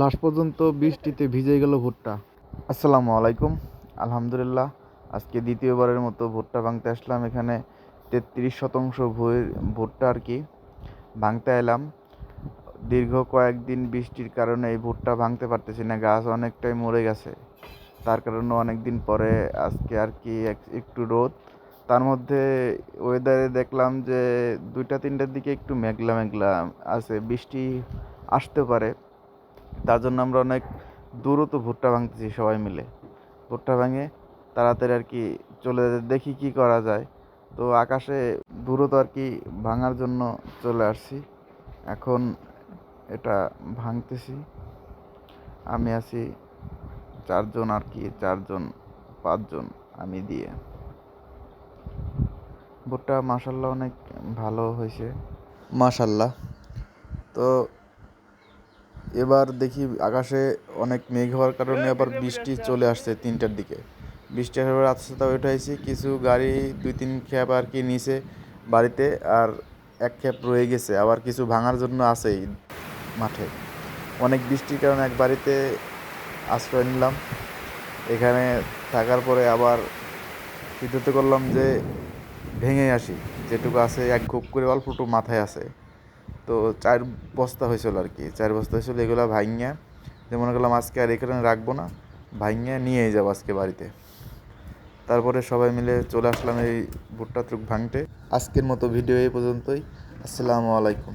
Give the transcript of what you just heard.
Last পর্যন্ত বৃষ্টিতে ভিজে গেল ভুট্টা। আসসালামু আলাইকুম। আলহামদুলিল্লাহ, আজকে দ্বিতীয়বারের মতো ভুট্টা ভাঙতে আসলাম। এখানে তেত্রিশ শতাংশ ভুট্টা আর কি ভাঙতে এলাম। দীর্ঘ কয়েকদিন বৃষ্টির কারণে এই ভুট্টা ভাঙতে পারতেছি না, গাছ অনেকটাই মরে গেছে। তার কারণে অনেক দিন পরে আজকে আর কি একটু রোদ। তার মধ্যে ওয়েদারে দেখলাম যে দুইটা তিনটার দিকে একটু মেঘলা মেঘলা আছে, বৃষ্টি আসতে পারে। তার জন্য আমরা অনেক দ্রুত ভুট্টা ভাঙতেছি সবাই মিলে। ভুট্টা ভাঙে তাড়াতাড়ি আর কি চলে দেখি কি করা যায়। তো আকাশে দ্রুত আর কি ভাঙার জন্য চলে আসছি। এখন এটা ভাঙতেছি। আমি আছি চারজন আর কি, চারজন, পাঁচজন আমি দিয়ে। ভুট্টা মাসাল্লাহ অনেক ভালো হয়েছে। মাসাল্লাহ তো এবার দেখি আকাশে অনেক মেঘ হওয়ার কারণে আবার বৃষ্টি চলে আসছে তিনটার দিকে। বৃষ্টি আসার আস্তে আস্তে উঠাইছি কিছু গাড়ি দুই তিন খ্যাপ আর কি নিচে বাড়িতে আর এক খ্যাপ রয়ে গেছে, আবার কিছু ভাঙার জন্য আছেই মাঠে। অনেক বৃষ্টির কারণে এক বাড়িতে আশ্রয় নিলাম। এখানে থাকার পরে আবার সিদ্ধান্ত করলাম যে ভেঙে আসি, যেটুকু আছে এক ঘুপ করে অল্পটু মাথায় আছে। তো চার বস্তা হয়েছিল আর কি, চার বস্তা হয়েছিল, এগুলো ভাইঙ্গা যে মনে করলাম আজকে আর এখানে রাখব না ভাইঙ্গা নিয়ে যাব আজকে বাড়িতে। তারপরে সবাই মিলে চলে আসলাম এই ভুট্টা ত্রুক ভাঙতে। আজকের মতো ভিডিও এই পর্যন্তই। আসসালামু আলাইকুম।